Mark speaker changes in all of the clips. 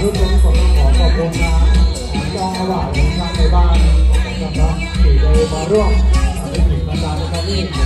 Speaker 1: ที่ทุกคนต้อขอขอบคุณนะต้องถวางทางในบ้านนะครับที่ได้มาร่วมเป็นหนึ่งประจานนะครับ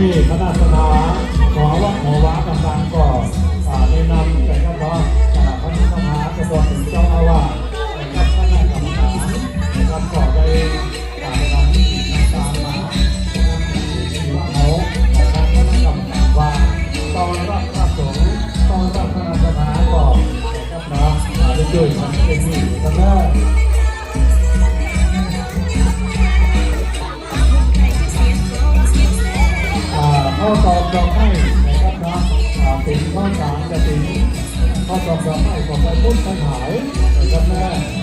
Speaker 1: ที่คณะสถาขอว่าขอว้าต่างๆก็แนะนำแต่ก็ว่าคณะพระสถาจะบอกถึงเจ้าอาวาสและคณะกรรมการนะครับก็ได้ ดอกไม้นะครับนะอ่าเป็นข้อสามจะเป็นข้อสอบดอกไม้ของการพูดปัญหายนะครับแม่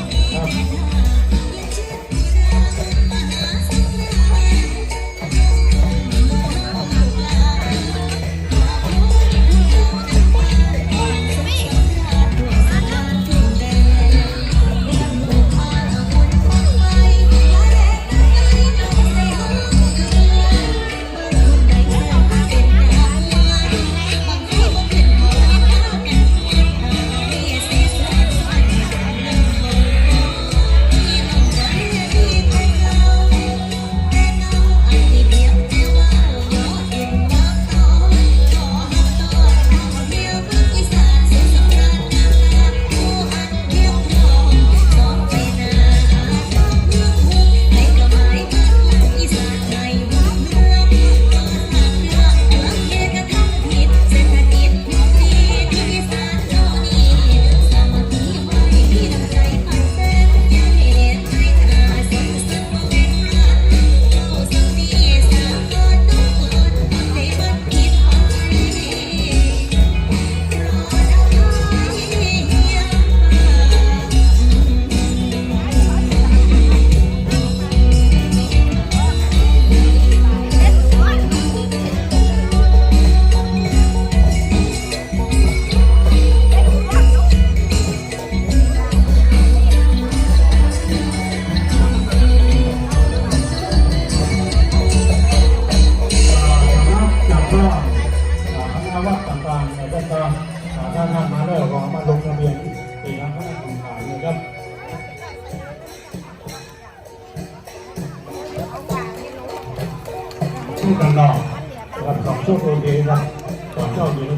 Speaker 1: ชื่อกันดอกกับสองช่วโมงเดียวครับสองเจ้าอยู่ใน